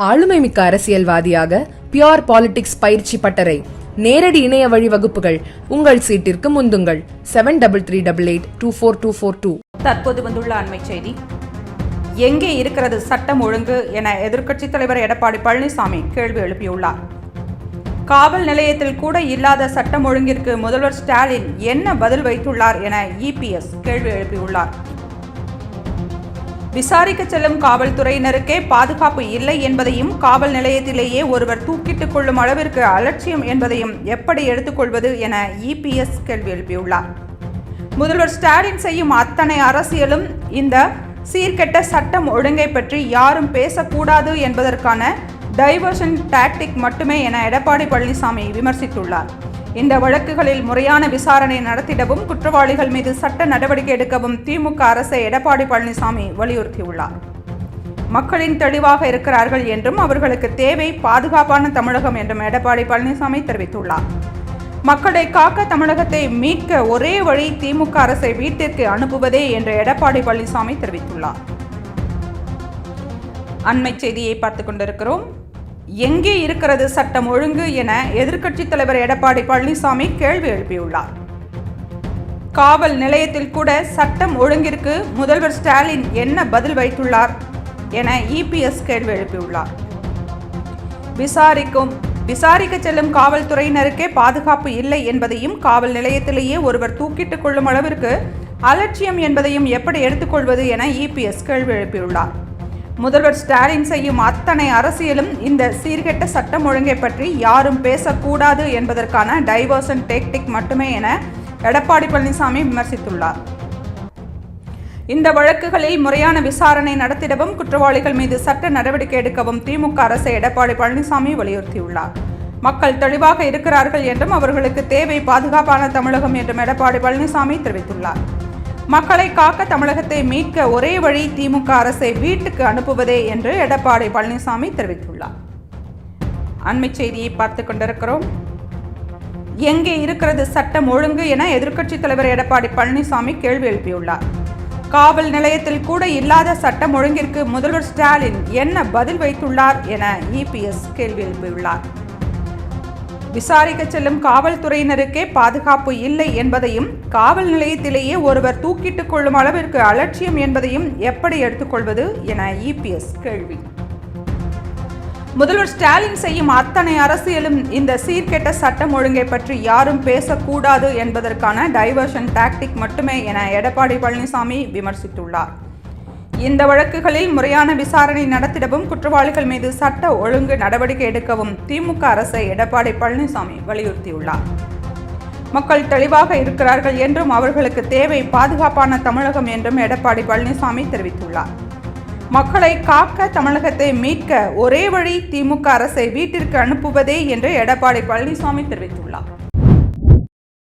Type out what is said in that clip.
ஆளுமைமிக்க அரசியல்வாதியாக pure politics பயிற்சி பட்டறை. நேரடி இணைய வழி வகுப்புகள். உங்கள் சீட்டிற்கு முந்துங்கள். Seven double three double eight two four two four two தற்போது வந்துள்ள அண்மை செய்தி. எங்கே இருக்கிறது சட்டம் ஒழுங்கு என எதிர்க்கட்சித் தலைவர் எடப்பாடி பழனிசாமி கேள்வி எழுப்பியுள்ளார். காவல் நிலையத்தில் கூட இல்லாத சட்டம் ஒழுங்கிற்கு முதல்வர் ஸ்டாலின் என்ன பதில் வைத்துள்ளார் என இபிஎஸ் கேள்வி எழுப்பியுள்ளார். விசாரிக்க செல்லும் காவல்துறையினருக்கே பாதுகாப்பு இல்லை என்பதையும் காவல் நிலையத்திலேயே ஒருவர் தூக்கிட்டுக் கொள்ளும் அளவிற்கு அலட்சியம் என்பதையும் எப்படி எடுத்துக்கொள்வது என இபிஎஸ் கேள்வி எழுப்பியுள்ளார். முதல்வர் ஸ்டாலின் செய்யும் அத்தனை அரசியலும் இந்த சீர்கெட்ட சட்டம் ஒழுங்கை பற்றி யாரும் பேசக்கூடாது என்பதற்கான டைவர்ஷன் டாக்டிக் மட்டுமே என எடப்பாடி பழனிசாமி விமர்சித்துள்ளார். இந்த வழக்குகளில் முறையான விசாரணை நடத்திடவும் குற்றவாளிகள் மீது சட்ட நடவடிக்கை எடுக்கவும் திமுக அரசை எடப்பாடி பழனிசாமி வலியுறுத்தியுள்ளார். மக்களின் தெளிவாக இருக்கிறார்கள் என்றும் அவர்களுக்கு தேவை பாதுகாப்பான தமிழகம் என்றும் எடப்பாடி பழனிசாமி தெரிவித்துள்ளார். மக்களை காக்க தமிழகத்தை மீட்க ஒரே வழி திமுக அரசை வீட்டிற்கு அனுப்புவதே என்று எடப்பாடி பழனிசாமி தெரிவித்துள்ளார். அண்மை செய்தியை பார்த்துக் கொண்டிருக்கிறோம். எங்கே இருக்கிறது சட்டம் ஒழுங்கு என எதிர்க்கட்சித் தலைவர் எடப்பாடி பழனிசாமி கேள்வி எழுப்பியுள்ளார். காவல் நிலையத்தில் கூட சட்டம் ஒழுங்கிற்கு முதல்வர் ஸ்டாலின் என்ன பதில் வைத்துள்ளார் என இபிஎஸ் கேள்வி எழுப்பியுள்ளார். விசாரிக்கும் விசாரிக்க செல்லும் காவல்துறையினருக்கே பாதுகாப்பு இல்லை என்பதையும் காவல் நிலையத்திலேயே ஒருவர் தூக்கிட்டுக் கொள்ளும் அளவிற்கு அலட்சியம் என்பதையும் எப்படி எடுத்துக்கொள்வது என இபிஎஸ் கேள்வி எழுப்பியுள்ளார். முதல்வர் ஸ்டாலின் செய்யும் அத்தனை அரசியலும் இந்த சீர்கெட்ட சட்டம் ஒழுங்கை பற்றி யாரும் பேசக்கூடாது என்பதற்கான டைவர்சன் டேக்டிக் மட்டுமே என எடப்பாடி பழனிசாமி விமர்சித்துள்ளார். இந்த வழக்குகளில் முறையான விசாரணை நடத்திடவும் குற்றவாளிகள் மீது சட்ட நடவடிக்கை எடுக்கவும் திமுக அரசை எடப்பாடி பழனிசாமி வலியுறுத்தியுள்ளார். மக்கள் தெளிவாக இருக்கிறார்கள் என்றும் அவர்களுக்கு தேவை பாதுகாப்பான தமிழகம் என்றும் எடப்பாடி பழனிசாமி தெரிவித்துள்ளார். மக்களை காக்க தமிழகத்தை மீட்க ஒரே வழி திமுக அரசை வீட்டுக்கு அனுப்புவதே என்று எடப்பாடி பழனிசாமி தெரிவித்துள்ளார். அண்மை செய்தியை பார்த்து கொண்டிருக்கிறோம். எங்கே இருக்கிறது சட்டம் ஒழுங்கு என எதிர்க்கட்சித் தலைவர் எடப்பாடி பழனிசாமி கேள்வி எழுப்பியுள்ளார். காவல் நிலையத்தில் கூட இல்லாத சட்டம் ஒழுங்கிற்கு முதல்வர் ஸ்டாலின் என்ன பதில் வைத்துள்ளார் என இபிஎஸ் கேள்வி எழுப்பியுள்ளார். விசாரிக்க செல்லும் காவல்துறையினருக்கே பாதுகாப்பு இல்லை என்பதையும் காவல் நிலையத்திலேயே ஒருவர் தூக்கிட்டுக் கொள்ளும் அளவிற்கு அலட்சியம் என்பதையும் எப்படி எடுத்துக்கொள்வது என இபிஎஸ் கேள்வி. முதல்வர் ஸ்டாலின் செய்யும் அத்தனை அரசியலும் இந்த சீர்கெட்ட சட்டம் ஒழுங்கை பற்றி யாரும் பேசக்கூடாது என்பதற்கான டைவர்ஷன் டாக்டிக் மட்டுமே என எடப்பாடி பழனிசாமி விமர்சித்துள்ளார். இந்த வழக்குகளில் முறையான விசாரணை நடத்திடவும் குற்றவாளிகள் மீது சட்ட ஒழுங்கு நடவடிக்கை எடுக்கவும் திமுக அரசை எடப்பாடி பழனிசாமி வலியுறுத்தியுள்ளார். மக்கள் தெளிவாக இருக்கிறார்கள் என்றும் அவர்களுக்கு தேவை பாதுகாப்பான தமிழகம் என்றும் எடப்பாடி பழனிசாமி தெரிவித்துள்ளார். மக்களை காக்க தமிழகத்தை மீட்க ஒரே வழி திமுக அரசை வீட்டிற்கு அனுப்புவதே என்று எடப்பாடி பழனிசாமி தெரிவித்துள்ளார்.